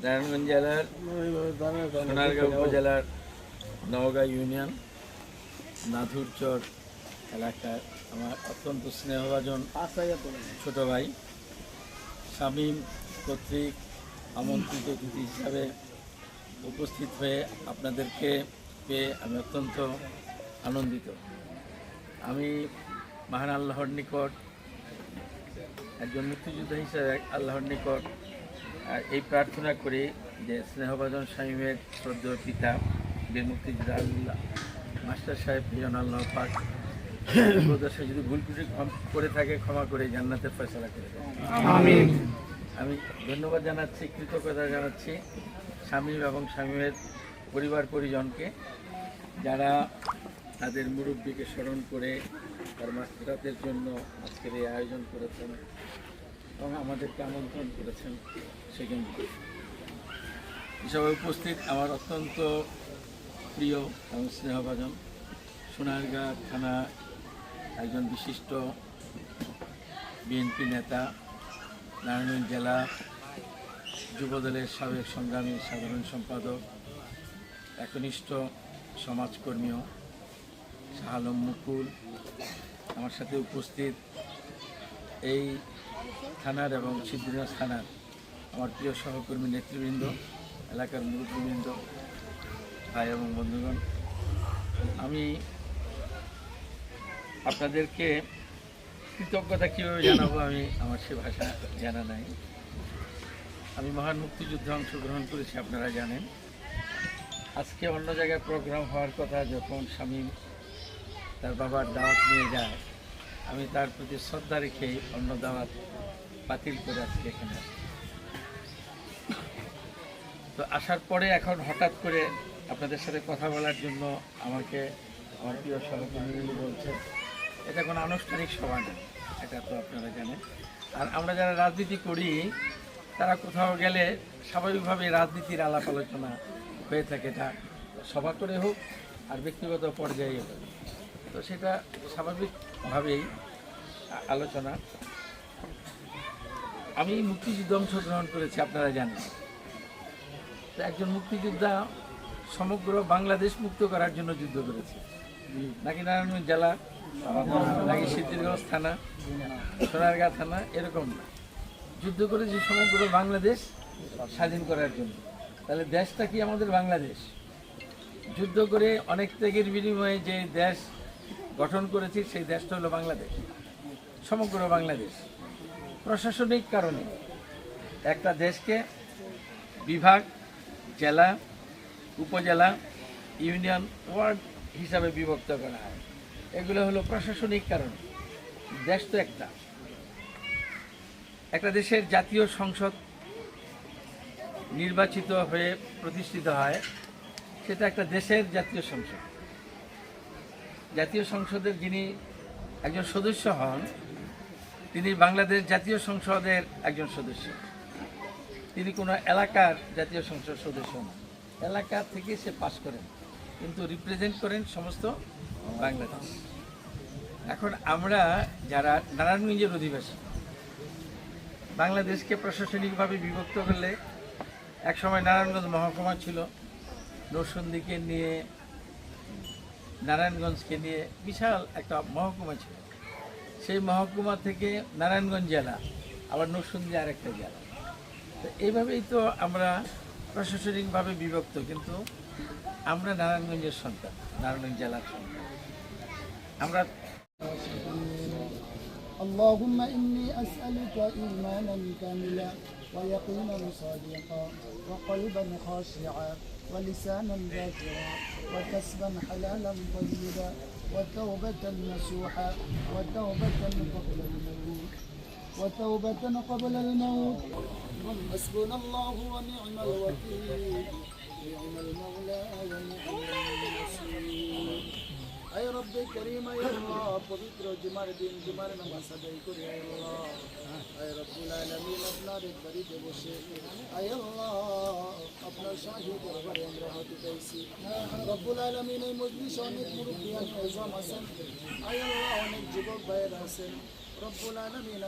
নারায়ণগঞ্জ জেলার সোনারগাঁও উপজেলার নওগাঁ ইউনিয়ন নাথুরচর এলাকার আমার অত্যন্ত স্নেহভাজন ছোট ভাই, শামীম কর্তৃক আমন্ত্রিত অতিথি হিসাবে উপস্থিত হয়ে আপনাদেরকে পেয়ে আমি অত্যন্ত আনন্দিত। আমি মহান আল্লাহর নিকট একজন মুক্তিযোদ্ধা হিসেবে আল্লাহর নিকট আর এই প্রার্থনা করি যে স্নেহভাজন স্বামীমের শ্রদ্ধেয় পিতা বীর মুক্তিযোদ্ধা আল্লাহ মাস্টার সাহেব প্রিয়ন আল্লাহ পাক প্রদর্শন যদি ভুল ক্ষম- করে থাকে ক্ষমা করে জান্নাতের ফয়সলা করে আমি ধন্যবাদ জানাচ্ছি কৃতজ্ঞতা জানাচ্ছি স্বামী এবং স্বামীমের পরিবার পরিজনকে যারা তাদের মুরব্বীকে স্মরণ করে তার মাস্টারদের জন্য আজকের এই আয়োজন করেছেন এবং আমাদেরকে আমন্ত্রণ করেছেন সেখানে সবাই উপস্থিত আমার অত্যন্ত প্রিয় এবং স্নেহভাজন সোনারগাঁ থানা একজন বিশিষ্ট বিএনপি নেতা, নারায়ণগঞ্জ জেলা যুবদলের সাবেক সংগ্রামী সাধারণ সম্পাদক, একনিষ্ঠ সমাজকর্মীও শাহ আলম মুকুল আমার সাথে উপস্থিত। এই থানার এবং সিদ্ধিরাজ থানার আমার প্রিয় সহকর্মী নেতৃবৃন্দ, এলাকার মুরব্বীবৃন্দ, ভাই এবং বন্ধুগণ, আমি আপনাদেরকে কৃতজ্ঞতা কীভাবে জানাব আমি আমার সে ভাষা জানা নাই। আমি মহান মুক্তিযুদ্ধে অংশগ্রহণ করেছি, আপনারা জানেন। আজকে অন্য জায়গায় প্রোগ্রাম হওয়ার কথা যখন স্বামী তার বাবার দাওয়াত নিয়ে যায়, আমি তার প্রতি শ্রদ্ধা রেখে অন্য দাওয়াত বাতিল করে আজকে এখানে। তো আসার পরে এখন হঠাৎ করে আপনাদের সাথে কথা বলার জন্য আমাকে আমার প্রিয় সহকর্মীগুলি বলছে এটা কোনো আনুষ্ঠানিক সভা না এটা তো আপনারা জানেন আর আমরা যারা রাজনীতি করি, তারা কোথাও গেলে স্বাভাবিকভাবে রাজনীতির আলাপ আলোচনা হয়ে থাকে, এটা সভা করে হোক আর ব্যক্তিগত পর্যায়ে হোক। তো সেটা স্বাভাবিকভাবেই আলোচনা। আমি মুক্তিযুদ্ধে অংশগ্রহণ করেছি, আপনারা জানেন। তো একজন মুক্তিযোদ্ধা সমগ্র বাংলাদেশ মুক্ত করার জন্য যুদ্ধ করেছে। নাকি নারায়ণগঞ্জ জেলা, নাকি সিদ্ধিরগঞ্জ থানা, সোনারগাঁ থানা, এরকম না। যুদ্ধ করেছে সমগ্র বাংলাদেশ স্বাধীন করার জন্য। তাহলে দেশটা কি আমাদের বাংলাদেশ? যুদ্ধ করে অনেক ত্যাগের বিনিময়ে যে দেশ গঠন করেছি, সেই দেশটা হলো বাংলাদেশ, সমগ্র বাংলাদেশ। প্রশাসনিক কারণে একটা দেশকে বিভাগ, জেলা, উপজেলা, ইউনিয়ন, ওয়ার্ড হিসাবে বিভক্ত করা হয়। এগুলো হলো প্রশাসনিক কারণ। দেশ তো একটা। একটা দেশের জাতীয় সংসদ নির্বাচিত হয়ে প্রতিষ্ঠিত হয়, সেটা একটা দেশের জাতীয় সংসদ। জাতীয় সংসদের যিনি একজন সদস্য হন, তিনি বাংলাদেশ জাতীয় সংসদের একজন সদস্য। তিনি কোনো এলাকার জাতীয় সংসদ সদস্য নন। এলাকা থেকে সে পাস করেন, কিন্তু রিপ্রেজেন্ট করেন সমস্ত বাংলাদেশ। এখন আমরা যারা নারায়ণগঞ্জের অধিবাসী, বাংলাদেশকে প্রশাসনিকভাবে বিভক্ত করলে একসময় নারায়ণগঞ্জ মহকুমা ছিল নরসন্দিকে নিয়ে নারায়ণগঞ্জকে নিয়ে বিশাল একটা মহকুমা ছিল সেই মহকুমা থেকে নারায়ণগঞ্জ জেলা আবার নরসিংদী আরেকটা জেলা তো এইভাবেই তো আমরা প্রশাসনিকভাবে বিভক্ত কিন্তু আমরা নারায়ণগঞ্জের সন্তান নারায়ণগঞ্জ জেলার সন্তান আমরা اللهم إني أسألك إيمانا كاملا ويقينا صادقا وقلبا خاشعا ولسانا ذاكرا وكسبا حلالا طيبا وتوبة نصوحا وتوبة قبل الموت وتوبة قبل الموت. حسبنا الله ونعم الوكيل نعم المولى ونعم النصير আয় রব্বে করিম, আয় আল্লাহ, পবিত্র জুমার দিন, জুমার নামাজ আদায় করি, আয় আল্লাহ। আয় রব্বুল আলামিন, আপনার বাড়িতে বসে, আয় আল্লাহ, আপনার শাহী দরবারে আমরা হতে চাইছি রব্বুল আলামিন, এই মজলিস অনেক মুরব্বিয়ান এজাম আছেন। আয় আল্লাহ, অনেক যুবক ভাইয়েরা আছেন। রব্বুল আলামিন